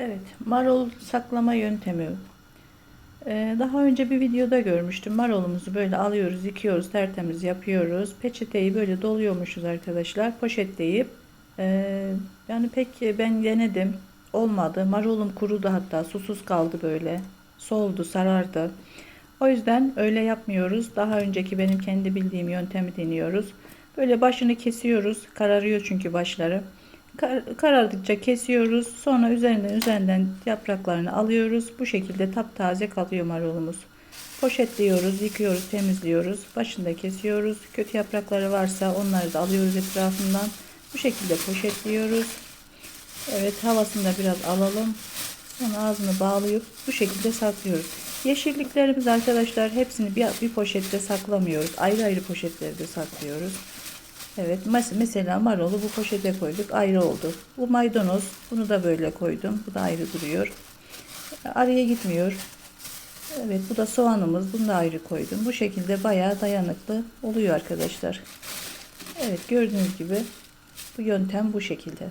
Evet, marul saklama yöntemi. Ee, daha önce bir videoda görmüştüm. Marulumuzu böyle alıyoruz, yıkıyoruz, tertemiz yapıyoruz. Peçeteyi böyle doluyormuşuz arkadaşlar. Poşetleyip ee, yani pek ben denedim. Olmadı. Marulum kurudu hatta. Susuz kaldı böyle. Soldu, sarardı. O yüzden öyle yapmıyoruz. Daha önceki benim kendi bildiğim yöntemi deniyoruz. Böyle başını kesiyoruz. Kararıyor çünkü başları. Kar- karardıkça kesiyoruz. Sonra üzerinden üzerinden yapraklarını alıyoruz. Bu şekilde taptaze kalıyor marulumuz. Poşetliyoruz, yıkıyoruz, temizliyoruz. Başında kesiyoruz. Kötü yaprakları varsa onları da alıyoruz etrafından. Bu şekilde poşetliyoruz. Evet havasını da biraz alalım. Sonra ağzını bağlayıp bu şekilde saklıyoruz. Yeşilliklerimiz arkadaşlar hepsini bir, bir poşette saklamıyoruz. Ayrı ayrı poşetlerde saklıyoruz. Evet mes- mesela marulu bu poşete koyduk ayrı oldu. Bu maydanoz bunu da böyle koydum. Bu da ayrı duruyor. Araya gitmiyor. Evet bu da soğanımız bunu da ayrı koydum. Bu şekilde bayağı dayanıklı oluyor arkadaşlar. Evet gördüğünüz gibi bu yöntem bu şekilde.